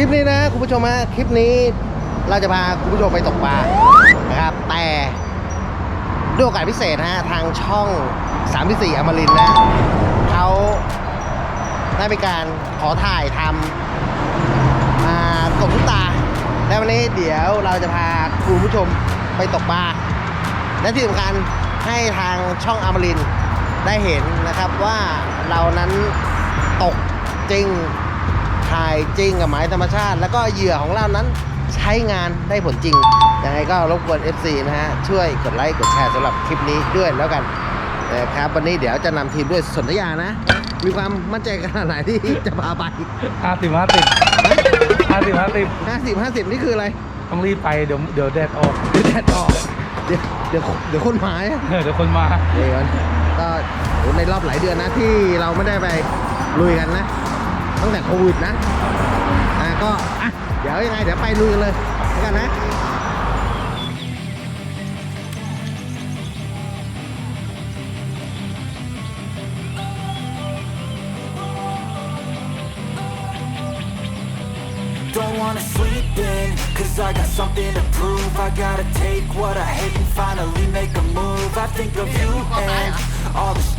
ลิปนี้นะคุณผู้ชมฮะคลิปนี้เราจะพาคุณผู้ชมไปตกปลานะครับ แต่ด้วยโอกาสพิเศษนะฮะทางช่อง 3 4อมรินนะเขาได้มีการขอถ่ายทำอ่ากบทุกตา และวันนี้เดี๋ยวเราจะพาคุณผู้ชมไปตกปลาและที่สำคัญให้ทางช่องอมรินได้เห็นนะครับว่าเรานั้นตกจริง ถ่ายจริงกับหมายธรรมชาติ แล้วก็เหยื่อของเรานั้นใช้งานได้ผลจริง ยังไงก็รบกวน FC นะฮะ ช่วยกดไลค์กดแชร์สำหรับคลิปนี้ด้วยแล้วกันนะครับวันนี้เดี๋ยวจะนำทีมด้วยสนธยานะ มีความมั่นใจขนาดไหนที่จะพาไปห้าสิบห้าสิบห้าสิบห้าสิบ50 50 นี่คืออะไร ต้องรีบไปเดี๋ยวเดี๋ยวแดดออกเดี๋ยวแดดออก เดี๋ยวเดี๋ยวเดี๋ยวคนหมายเดี๋ยวคนมาเดี๋ยวก่อนก็โหในรอบหลายเดือนนะที่เราไม่ได้ไปลุยกันนะ ตั้งแต่โควิดนะอ่ะก็อ่ะเดี๋ยวยังไง เดี๋ยวไปลุยกันเลยแล้วกันนะ Don't wanna sleep in, cause I got something to prove I gotta take what I hate and finally make a move I think of you and all the shit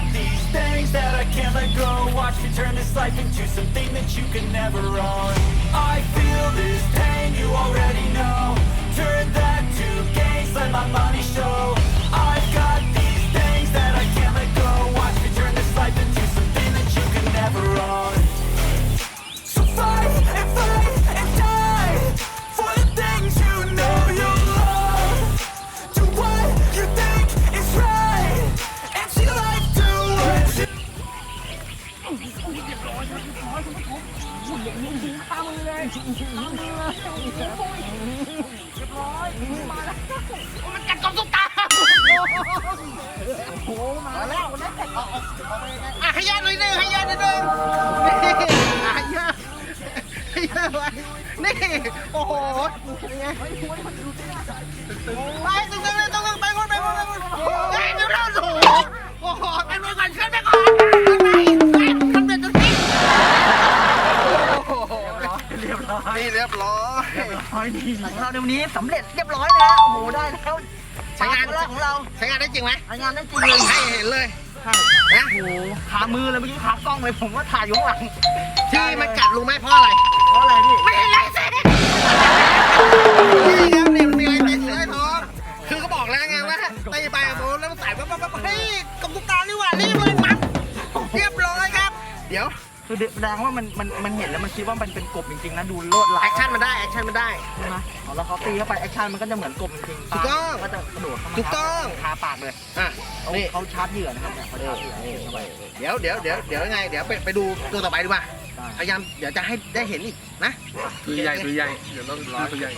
things that I can't let go. Watch me turn this life into something that you can never own. I feel this pain, you already know. Turn that to gains, let my money show ตามมือเลยตามมือเลยโอ้ยเรีบร้อยมาแล้วมันกัดกบตุ๊กตาโอ้โหมาแล้วแล้วอะขยันหน่อยนึงขยันหน่อยนึงนี่ขยันขยันไว้นี่โอ้โหเป็นไงไป ของเราในวันนี้สำเร็จเรียบร้อยแล้วโอ้โหได้แล้วใช้งานปลแรกของเราใช้งานได้จริงไหมทำงานได้จริงเลยให้เห็นเลยใช่นะโอ้โหขามือเลยเมื่อกี้ขากล้องเลยผมว่าถ่ายอยู่ข้างหลังที่มันกัดรู้ไหมเพราะอะไรเพราะอะไรพี่ไม่เห็นไรเส้นนี่ครับนี่มันมีอะไรเต็มเลยท้องคือเขาบอกแล้วไงว่าตีไปอะโบแล้วมันใส่ปั๊บปั๊บปั๊บเฮ้ยกับตุ๊กตานี่หว่ารีบเลยปั๊บเรียบร้อยครับ เดี๋ยว คือแสดงว่ามันมันมันเห็นแล้วมันคิดว่ามันเป็นกบจริงๆนะดูโลดลาแอยคชั่นมันได้แอคชั่นมันได้ ใช่ไหมอ๋อแล้วเขาตีเข้าไปแอคชั่นมันก็จะเหมือนกบจริงๆถูกต้องก็จะกระโดดเข้ามาถูกต้อง คาปากเลยอะเขานี่เขาชาร์จเหยื่อนะครับเนี่ยเขาชาร์จเหยื่อนี่เข้าไป เดี๋ยวเดี๋ยวเดี๋ยวเดี๋ยวยังไงเดี๋ยวไปไปดูตัวต่อไปดีกว่าได้ พยายามเดี๋ยวจะให้ได้เห็นอีกนะตัวใหญ่ตัวใหญ่เดี๋ยวต้องรอตัวใหญ่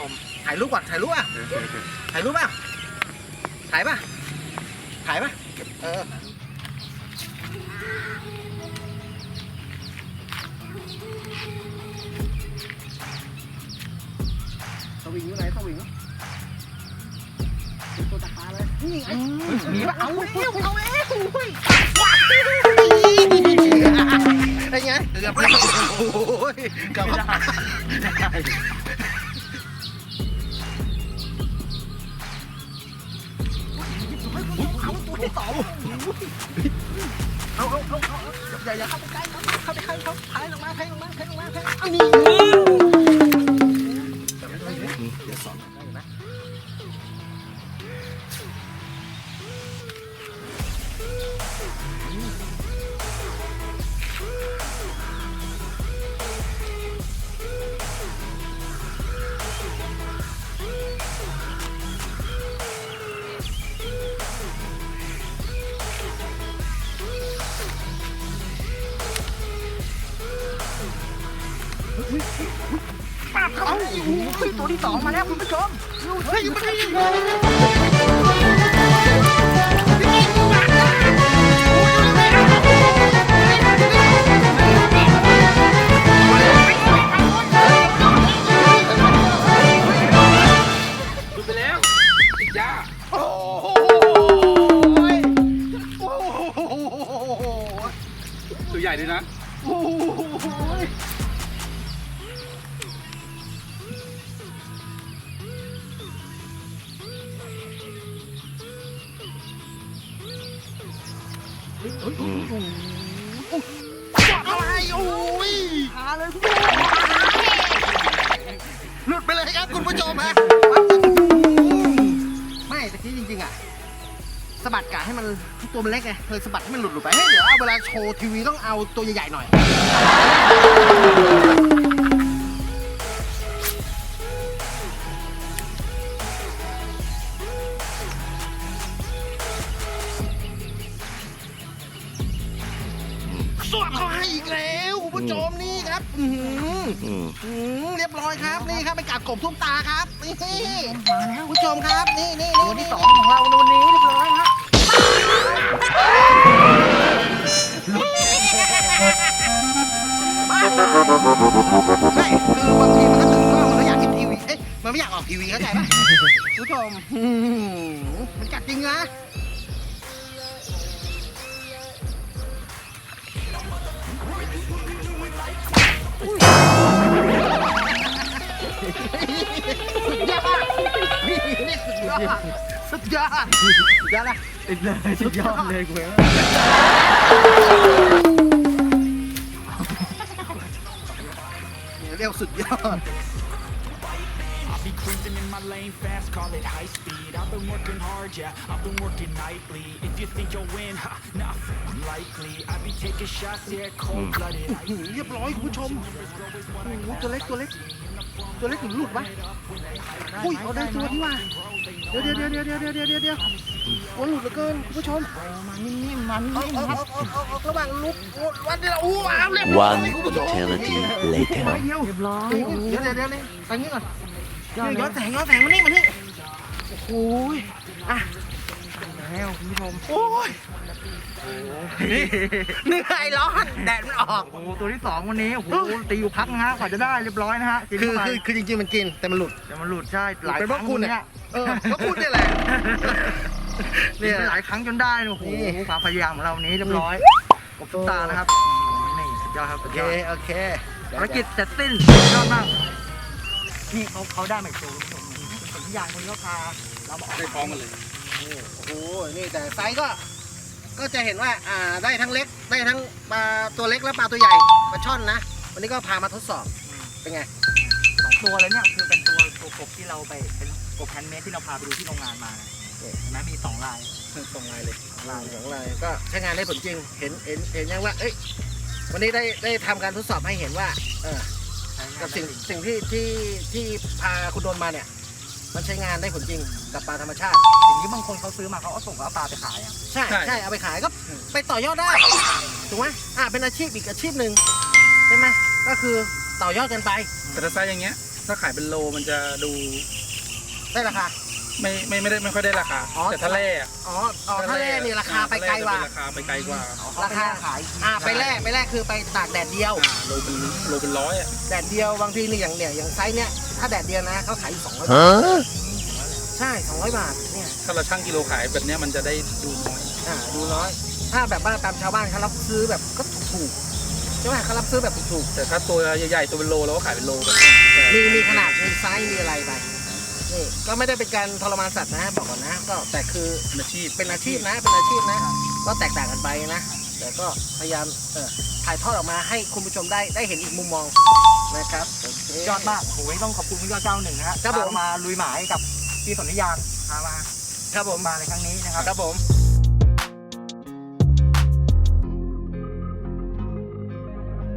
ถ่ายรูปก่อนถ่ายรูปอะ ถ่ายรูปป่ะ ถ่ายป่ะ ถ่ายป่ะ เออ วิงอยู่ไหนสวิงเป็นตัวตะปาเลยนี่ไงมีปะเอาเอาแล้วเอาแล้วอุ้ยไอ้ไงเกือบแล้วโอ้ยเกือบแล้วเอาเอาเอาเอาอย่าอย่าเข้าไปใกล้เขาเข้าไปใกล้เขาพายลงมาพายลงมาพายลงมาพายเอานี่เดี๋ยวสอนได้ โอ้ยตัวที่สองมาแล้วคุณผู้ชมเฮ้ยอยู่ไม่ได้ อะไรโอ้ยขาเลยคุณผู้ชมหลุดไปเลยครับคุณผู้ชมฮะไม่ตะกี้จริงๆอะสะบัดกะให้มันตัวมันเล็กไงเลยสะบัดให้มันหลุดหลุดไปเฮ้ยเดี๋ยวเอาเวลาโชว์ทีวีต้องเอาตัวใหญ่ๆหน่อย สวดเขาให้อีกแล้วคุณผู้ชมนี่ครับอือหืออือเรียบร้อยครับนี่ครับเป็นกาดกบทุ่มตาครับนี่มาแล้วคุณผู้ชมครับนี่นี่นี่ที่สองของเราในวันนี้เรียบร้อยฮะไม่คือบางทีมันก็ถึงว่ามันก็อยากเห็นทีวีเอ๊ะมันไม่อยากออกทีวีเข้าใจปะคุณผู้ชมอืมมันกัดจริงนะ สุดยอดนี่นี่สุดยอด สุดยอด สุดยอดนะ ติดเลยสุดยอดเลยกูเอง เรียกสุดยอด Be cruising in my lane fast, call it high speed. I've been working hard, yeah, I've been working nightly. If you think you'll win, ha, nah, unlikely. I be taking shots, yeah, cold blooded. หือเรียบร้อยคุณผู้ชมโอ้โหตัวเล็กตัวเล็ก ตัวเล็กหรือหลุดวะอุ้ยเอาได้ตัวที่ว่า เดี๋ยวเดี๋ยวเดี๋ยวเดี๋ยวเดี๋ยวเดี๋ยวเดี๋ยวเดี๋ยวโอ้หลุดเหลือเกินคุณผู้ชมมันนิ่มๆมันเอานิ่มเอาๆครับเอาเอาเอาระหว่างลุกโอ้วันเดียวอู้ว้าวเรียบร้อย One คุณผู้ชม eternity later. เดียวเรียบร้อยเดี๋ยวเดี๋ยวเดี๋ยวนี่ไปงี้ก่อนยอดนี่เลย้อยนแสงย้อนแสงมานี่มานี่โอ้โหยอะ แล้วคุณผู้ชม โอ้ยเหนื่อยร้อนแดดมันออก โอ้โหตัวที่สองวันนี้ โอ้โห ตีอยู่พักนะฮะกว่าจะได้เรียบร้อยนะฮะกินคือเข้าไปคือคือจริงๆมันกินแต่มันหลุด แต่มันหลุดใช่ หลายเป็นคเพรั้ราะงคุณเนี่เนี่ยยเออเพราะคุณเนี่ยแหละ เนี่เนี่ยย หลายครั้งจนได้นะโอ้โหนี่ ความพยายามของเราวันนี้เรียบร้อยกบทุกตานะครับนี่สุดยอดครับโอสุดเคยอดโอเคภารกิจเสร็จสิ้นยอดมากนี่เขาเขาได้ใหม่โชว์คุณผู้ชมผลยางคนก็พาเรามาออก ได้พร้อมกันเลย โอ้โหนี่แต่ไซส์ก็ ก็จะเห็นว่าอ่าได้ทั้งเล็กได้ทั้งปลาตัวเล็กและปลาตัวใหญ่ปลาช่อนนะ วันนี้ก็พามาทดสอบเป็นไงสองตัวเลยเนี่ยคือเป็นตัวตัวกบที่เราไปเป็นกบแฮนด์เมดที่เราพาไปดูที่โรงงานมานะเห็นไหมมีสองลายตรงลายเลยลายสองลายก็ใช้งานได้ผลจริงเห็นเห็นเห็นยังว่าเอ้ยวันนี้ได้ได้ทำการทดสอบให้เห็นว่าเออกับสิ่งสิ่งที่ที่ที่พาคุณโดนมาเนี่ย มันใช้งานได้ผลจริงกับปลาธรรมชาติสิ่งนี้บางคนเขาซื้อมาเขาเอาส่งเอาปลาไปขายอะ ใช่ใช่ ใช่เอาไปขายก็ไปต่อยอดได้ถูกไหมอ่าเป็นอาชีพอีกอาชีพหนึ่งใช่ไหมก็คือต่อยอดกันไป แต่ถ้าไซส์อย่างเงี้ย ถ้าขายเป็นโลมันจะดูได้ราคา ไม่ไม่ไม่ได้ไม่ค่อยได้ราคา อ๋อ แต่ถ้าแร่อะอ๋ออ๋อถ้าแร่นี่ราคาไปไกลกว่าราคาไปไกลกว่าราคาขายอ่าไปแรกไปแรกคือไปตากแดดเดียว อ่าโลเป็นโลเป็นร้อยอะแดดเดียวบางทีนี่อย่างเนี่ยอย่างไซส์เนี่ย ถ้าแดดเดียวนะเขาขายอยู่สองร้อย Huh? ใช่สองร้อยบาทเนี่ยถ้าเราชั่งกิโลขายแบบเนี้ยมันจะได้ดูน้อยอ่าดูน้อย ถ้าแบบว่าตามชาวบ้านเขารับซื้อแบบก็ถูกๆใช่ไหมเขารับซื้อแบบถูกแต่ถ้าตัวใหญ่ๆตัวเป็นโลเราก็ขายเป็นโลกันๆมีมีขนาดมีไซส์มีอะไรไปนี่ก็ไม่ได้เป็นการทรมานสัตว์นะบอกก่อนนะ ก็แต่คือเป็นอาชีพเป็นอาชีพนะ เป็นอาชีพนะ ก็แตกต่างกันไปนะ แต่ก็พยายามเออถ่ายทอดออกมาให้คุณผู้ชมได้ได้เห็นอีกมุมมองนะครับโอเค ยอดมากโอ้ยต้องขอบคุณคุณยอดเจ้าหนึ่งนะฮะครับผม พามาลุยหมายกับพี่สนธิยานพามาครับผมมาในครั้งนี้นะครับ ครับผมโ